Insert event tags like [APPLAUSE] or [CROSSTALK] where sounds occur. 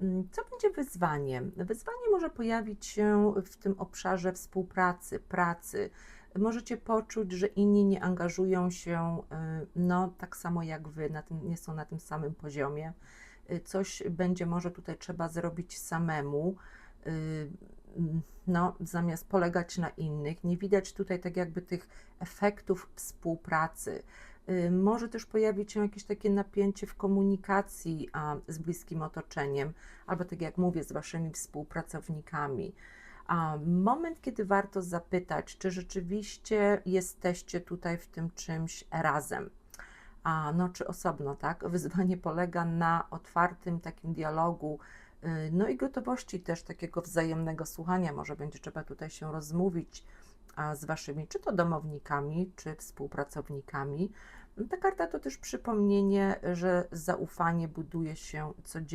Mm, Co będzie wyzwaniem? Wyzwanie może pojawić się w tym obszarze współpracy, pracy. Możecie poczuć, że inni nie angażują się y, no, tak samo jak wy, tym, nie są na tym samym poziomie. Y, Coś będzie może tutaj trzeba zrobić samemu, y, mm, no, zamiast polegać na innych. Nie widać tutaj tak jakby tych efektów współpracy. Y, Może też pojawić się jakieś takie napięcie w komunikacji z bliskim otoczeniem, albo tak jak mówię, z waszymi współpracownikami. Moment, kiedy warto zapytać, czy rzeczywiście jesteście tutaj w tym czymś razem, no czy osobno, tak? [LAUGHS] Wyzwanie polega na otwartym takim dialogu, y, no i gotowości też takiego wzajemnego słuchania. Może będzie trzeba tutaj się rozmówić z waszymi, czy to domownikami, czy współpracownikami. Ta karta to też przypomnienie, że zaufanie buduje się codziennie.